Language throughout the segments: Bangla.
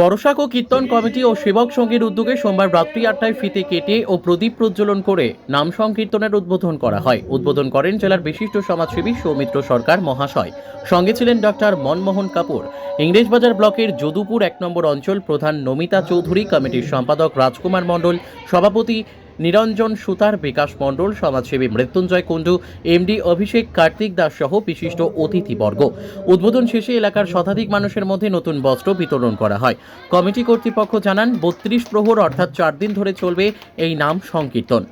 বড়শাক ও কীর্তন কমিটি ও সেবক সঙ্গীর উদ্যোগে সোমবার রাত্রি আটটায় ফিতে কেটে ও প্রদীপ প্রজ্বলন করে নাম সংকীর্তনের উদ্বোধন করা হয়। উদ্বোধন করেন জেলার বিশিষ্ট সমাজসেবী সৌমিত্র সরকার মহাশয়। সঙ্গে ছিলেন ডক্টর মনমোহন কাপুর। ইংরেজবাজার ব্লকের যদুপুর এক নম্বর অঞ্চল প্রধান নমিতা চৌধুরী, কমিটির সম্পাদক রাজকুমার মণ্ডল, সভাপতি নিরঞ্জন সুতার, বিকাশ মণ্ডল, সমাজসেবী মৃত্যুঞ্জয় কুণ্ডু, এমডি অভিষেক কার্তিক দাস সহ বিশিষ্ট অতিথিবর্গ। উদ্বোধন শেষে এলাকার শতাধিক মানুষের মধ্যে নতুন বস্ত্র বিতরণ করা হয়। কমিটি কর্তৃপক্ষ জানান, বত্রিশ প্রহর অর্থাৎ চার দিন ধরে চলবে এই নাম সংকীর্তন।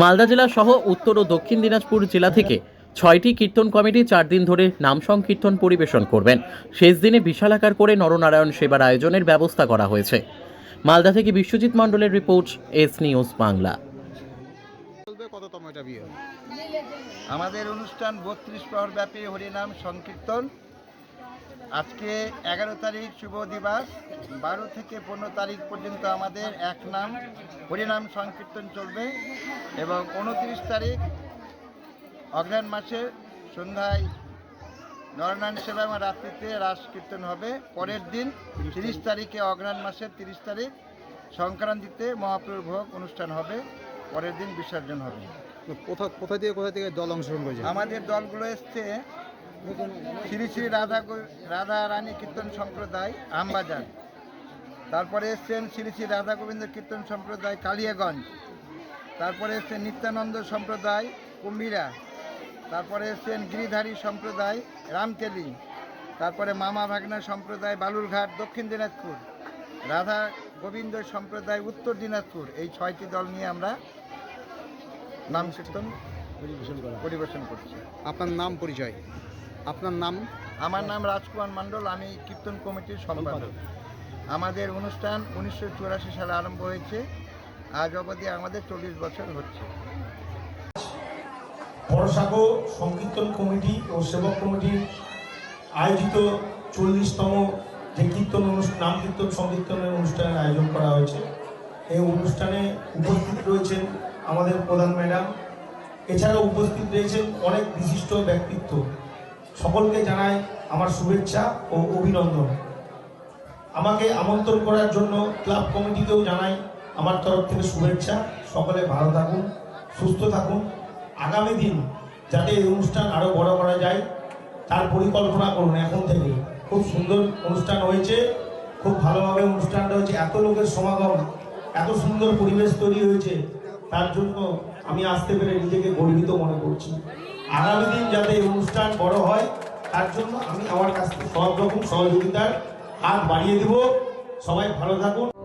মালদা জেলা সহ উত্তর ও দক্ষিণ দিনাজপুর জেলা থেকে ছয়টি কীর্তন কমিটি চার দিন ধরে নাম সংকীর্তন পরিবেশন করবেন। শেষ দিনে বিশালাকার করে নরনারায়ণ সেবার আয়োজনের ব্যবস্থা করা হয়েছে। মালদা থেকে বিশ্বজিৎ মণ্ডলের রিপোর্ট এস নিউজ বাংলা। আমাদের অনুষ্ঠান বত্রিশ প্রহর ব্যাপী হরিনাম সংকীর্তন। আজকে এগারো তারিখ শুভ দিবস। বারো থেকে পনেরো তারিখ পর্যন্ত আমাদের এক নাম হরিনাম সংকীর্তন চলবে এবং উনত্রিশ তারিখ অগ্রহায়ণ মাসের সন্ধ্যায় নরনারায়ণ সেবা এবং রাত্রিতে রাস কীর্তন হবে। পরের দিন তিরিশ তারিখে অগ্রহায়ণ মাসের তিরিশ তারিখ সংক্রান্তিতে মহাপ্রভুর ভোগ অনুষ্ঠান হবে। পরের দিন বিসর্জন হবে। কোথা কোথা থেকে কোথা থেকে দল অংশগ্রহণ করেছে আমাদের দলগুলো এসছে শ্রী শ্রী রাধা রাধা রানী কীর্তন সম্প্রদায় আমবাজার। তারপরে এসছেন শ্রী শ্রী রাধা গোবিন্দ কীর্তন সম্প্রদায় কালিয়াগঞ্জ। তারপরে এসছেন নিত্যানন্দ সম্প্রদায় কুম্ভীরা তারপরে এসছেন গিরিধারী সম্প্রদায় রামকেলি তারপরে মামা ভাগনা সম্প্রদায় বালুরঘাট দক্ষিণ দিনাজপুর। রাধা গোবিন্দ সম্প্রদায় উত্তর দিনাজপুর। এই ছয়টি দল নিয়ে আমরা নাম কীর্তন পরিবেশন করা পরিবেশন করছি। আপনার নাম পরিচয়? আপনার নাম? আমার নাম রাজকুমার মণ্ডল আমি কীর্তন কমিটির সম্পাদক। আমাদের অনুষ্ঠান উনিশশো চুরাশি সালে আরম্ভ হয়েছে। আজ অবধি আমাদের চল্লিশ বছর হচ্ছে। বড়সাগো সংকীর্তন কমিটি ও সেবক কমিটির আয়োজিত চল্লিশতম যে কীর্তন অনুষ্ঠান নাম কীর্তন সংকীর্তনের অনুষ্ঠানের আয়োজন করা হয়েছে। এই অনুষ্ঠানে উপস্থিত রয়েছেন আমাদের প্রধান ম্যাডাম। এছাড়াও উপস্থিত রয়েছেন অনেক বিশিষ্ট ব্যক্তিত্ব। সকলকে জানাই আমার শুভেচ্ছা ও অভিনন্দন। আমাকে আমন্ত্রণ করার জন্য ক্লাব কমিটিকেও জানাই আমার তরফ থেকে শুভেচ্ছা। সকলে ভালো থাকুন, সুস্থ থাকুন। আগামী দিন যাতে এই অনুষ্ঠান আরও বড় করা যায়, তার পরিকল্পনা করুন এখন থেকে। খুব সুন্দর অনুষ্ঠান হয়েছে, খুব ভালোভাবে অনুষ্ঠানটা হয়েছে। এত লোকের সমাগম, এত সুন্দর পরিবেশ তৈরি হয়েছে, তার জন্য আমি আসতে পেরে নিজেকে গর্বিত মনে করছি। আগামী দিন যাতে এই অনুষ্ঠান বড় হয়, তার জন্য আমি আমার কাছ থেকে সব রকম সহযোগিতার হাত বাড়িয়ে দেব। সবাই ভালো থাকুন।